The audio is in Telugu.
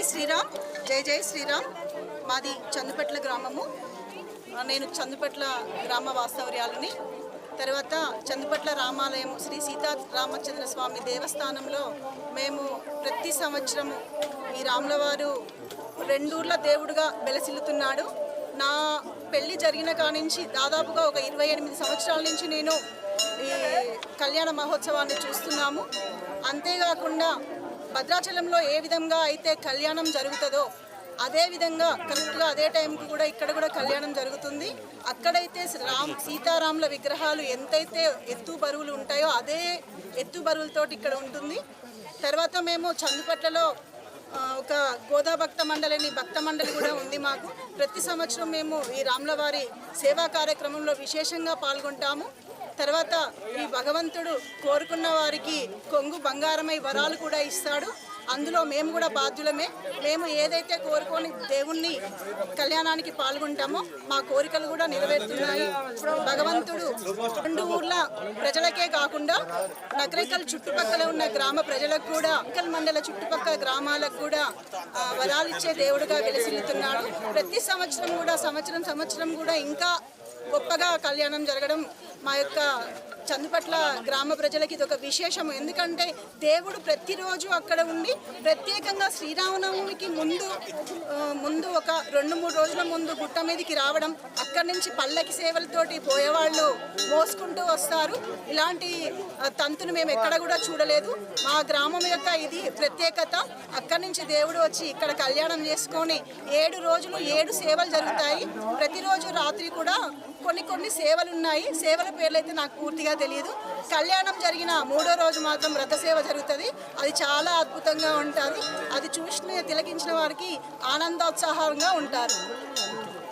జై శ్రీరామ్. జై జై శ్రీరామ్. మాది చందుపట్ల గ్రామము. నేను చందుపట్ల గ్రామ వాస్తవర్యాలని తర్వాత చందుపట్ల రామాలయం శ్రీ సీతా రామచంద్ర స్వామి దేవస్థానంలో మేము ప్రతి సంవత్సరము ఈ రాములవారు రెండూర్ల దేవుడుగా వెలసిల్లుతున్నాడు నా పెళ్ళి జరిగిన కానించి దాదాపుగా ఒక ఇరవై ఎనిమిది సంవత్సరాల నుంచి నేను ఈ కళ్యాణ మహోత్సవాన్ని చూస్తున్నాము. అంతేకాకుండా భద్రాచలంలో ఏ విధంగా అయితే కళ్యాణం జరుగుతుందో అదే విధంగా కరెక్ట్గా అదే టైంకి కూడా ఇక్కడ కూడా కళ్యాణం జరుగుతుంది. అక్కడైతే రామ్ సీతారాముల విగ్రహాలు ఎంతైతే ఎత్తు బరువులు ఉంటాయో అదే ఎత్తు బరువులతోటి ఇక్కడ ఉంటుంది. తర్వాత మేము చందుపట్లలో ఒక గోదా భక్త మండలి అని భక్త మండలి కూడా ఉంది మాకు. ప్రతి సంవత్సరం మేము ఈ రాములవారి సేవా కార్యక్రమంలో విశేషంగా పాల్గొంటాము. తర్వాత ఈ భగవంతుడు కోరుకున్న వారికి కొంగు బంగారమై వరాలు కూడా ఇస్తాడు. అందులో మేము కూడా బాధ్యులమే. మేము ఏదైతే కోరుకొని దేవుణ్ణి కళ్యాణానికి పాల్గొంటామో మా కోరికలు కూడా నెరవేరుతున్నాయి. భగవంతుడు రెండు ఊర్ల ప్రజలకే కాకుండా నగరికల్ చుట్టుపక్కల ఉన్న గ్రామ ప్రజలకు కూడా నగరికల్ మండల చుట్టుపక్కల గ్రామాలకు కూడా వరాలిచ్చే దేవుడుగా వెలిసిల్లుతున్నాడు. ప్రతి సంవత్సరం కూడా సంవత్సరం సంవత్సరం కూడా ఇంకా గొప్పగా కళ్యాణం జరగడం మా యొక్క చందుపట్ల గ్రామ ప్రజలకి ఇది ఒక విశేషము ఎందుకంటే దేవుడు ప్రతిరోజు అక్కడ ఉండి ప్రత్యేకంగా శ్రీరామనవమికి ముందు ముందు ఒక రెండు మూడు రోజుల ముందు గుట్ట మీదకి రావడం అక్కడి నుంచి పల్లకి సేవలతోటి పోయేవాళ్ళు మోసుకుంటూ వస్తారు. ఇలాంటి తంతును మేము ఎక్కడ కూడా చూడలేదు. మా గ్రామం యొక్క ఇది ప్రత్యేకత. అక్కడి నుంచి దేవుడు వచ్చి ఇక్కడ కళ్యాణం చేసుకొని ఏడు రోజులు ఏడు సేవలు జరుగుతాయి. ప్రతిరోజు రాత్రి కూడా కొన్ని కొన్ని సేవలు ఉన్నాయి సేవల పేర్లు అయితే నాకు పూర్తిగా తెలియదు కళ్యాణం జరిగిన మూడో రోజు మాత్రం రథ సేవ జరుగుతుంది. అది చాలా అద్భుతంగా ఉంటుంది అది చూసిన తిలకించిన వారికి ఆనందోత్సాహంగా ఉంటారు.